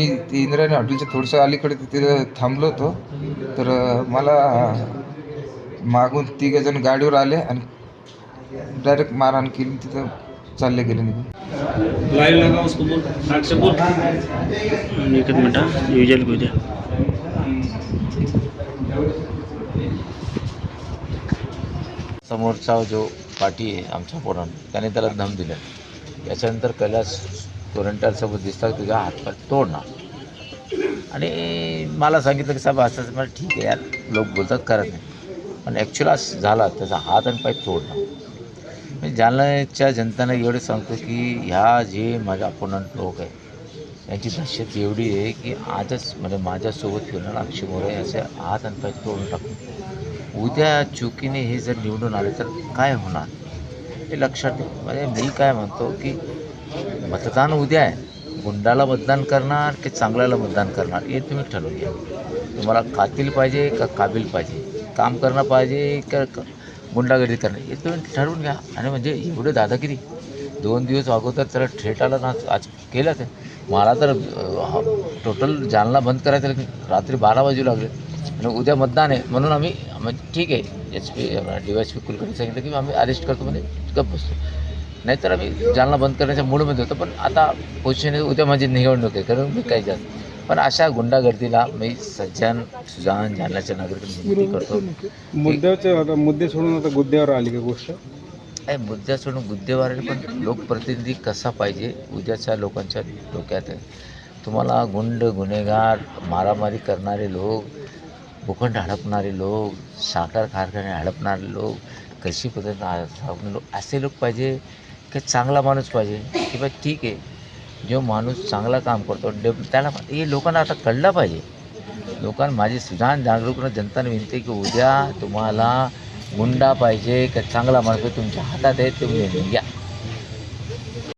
मी ते इंद्रायणी हॉटेलच्या थोडंसं अलीकडे तिथे थांबलो होतो. तर मला मागून तिघजण गाडीवर आले आणि डायरेक्ट मारहाण केली तिथं चालले गेले निघून. लाइव लगा उसको बोल. नाक से बोल. एकच मिनिट विजयल को द्या. समोरचा जो पाठी आहे आमच्या पोरान त्याने त्याला धम दिलं. त्याच्यानंतर कैलास कोरंटालसोबत दिसतात तुझा हातपाय तोडणार. आणि मला सांगितलं की साहेब असं असं. मला ठीक आहे यार लोक बोलतात करत नाही. पण ॲक्च्युअल असं झाला त्याचा हात आणि पाय तोडणार. मी जालन्याच्या जनतांना एवढं सांगतो की ह्या जे माझ्या अपोनंट लोक आहे यांची दहशत एवढी आहे की आजच म्हणजे माझ्यासोबत फिरणार अक्षय मोरे असे हात आणि पाय तोडून टाकून. उद्या चुकीने हे जर निवडून आले तर काय होणार? हे लक्षात ठेव. म्हणजे मी काय म्हणतो की मतदान उद्या आहे. गुंडाला मतदान करणार की चांगल्याला मतदान करणार हे तुम्ही ठरवून घ्या. तुम्हाला कातील पाहिजे का काबिल पाहिजे? काम करणं पाहिजे का गुंडागर्दी करणं हे तुम्ही ठरवून घ्या. आणि म्हणजे एवढे दादागिरी. दोन दिवस अगोदर त्याला थेट आलं ना आज केलं ते मला तर टोटल जालना बंद करायचं रात्री बारा वाजू लागले. आणि उद्या मतदान आहे. म्हणून आम्ही म्हणजे ठीक आहे. H P D Y S P Kulkarni सांगितलं की आम्ही अरेस्ट करतो म्हणजे गप्प बसतो. नाहीतर आम्ही जालना बंद करण्याच्या मूडमध्ये होतो पण आता पोझिशन उद्या माझी निवडणूक आहे कारण मी काही जास्त पण अशा गुंडागर्दीला मी सज्जन सुजान जालन्याच्या नागरिकांना विनंती करतो मुद्द्याचे आता मुद्दे सोडून आता गुद्द्यावर आली का गोष्ट? आहे मुद्दा सोडून गुद्देवार पण लोकप्रतिनिधी कसा पाहिजे उद्याच्या लोकांच्या डोक्यात आहे. तुम्हाला गुंड गुन्हेगार मारामारी करणारे लोक भूखंड हडपणारे लोक साखर कारखाने हडपणारे लोक कशी पद्धतीनं हडपणारे लोक असे लोक पाहिजे की चांगला माणूस पाहिजे की बा ठीक आहे. जो माणूस चांगला काम करतो डेव त्याला हे लोकांना आता कळलं पाहिजे. लोकांना माझी सुजान जागरूक जनताने विनंती की उद्या तुम्हाला गुंडा पाहिजे का चांगला माणूस तुमच्या हातात आहे तुम्ही घ्या.